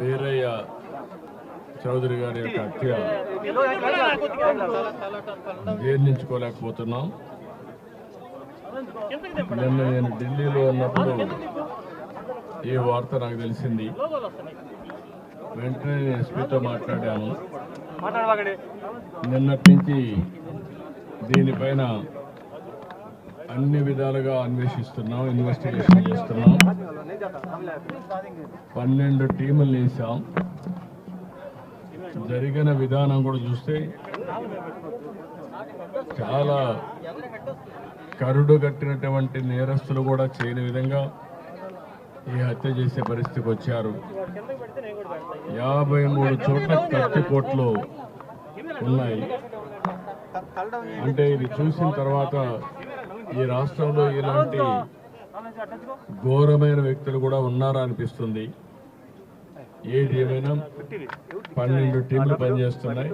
వీరయ్య చౌదరి గారి యొక్క హత్య జీర్ణించుకోలేకపోతున్నాం. నిన్న నేను ఢిల్లీలో ఉన్నప్పుడు ఈ వార్త నాకు తెలిసింది. వెంటనే నేను ఎస్పీతో మాట్లాడాను. నిన్నటి నుంచి దీనిపైన అన్ని విధాలుగా అన్వేషిస్తున్నాం ఇన్వెస్టిగేషన్ చేస్తున్నాం. పన్నెండు టీములు వేసాం. జరిగిన విధానం కూడా చూస్తే చాలా కరుడు కట్టినటువంటి నేరస్తులు కూడా చేయని విధంగా ఈ హత్య చేసే పరిస్థితికి వచ్చారు. యాభై మూడు చోట్ల కత్తిపోట్లు ఉన్నాయి. అంటే ఇది చూసిన తర్వాత ఈ రాష్ట్రంలో ఇలాంటి ఘోరమైన వ్యక్తులు కూడా ఉన్నారా అనిపిస్తుంది. ఏది ఏమైనా పన్నెండు టీంలు పనిచేస్తున్నాయి.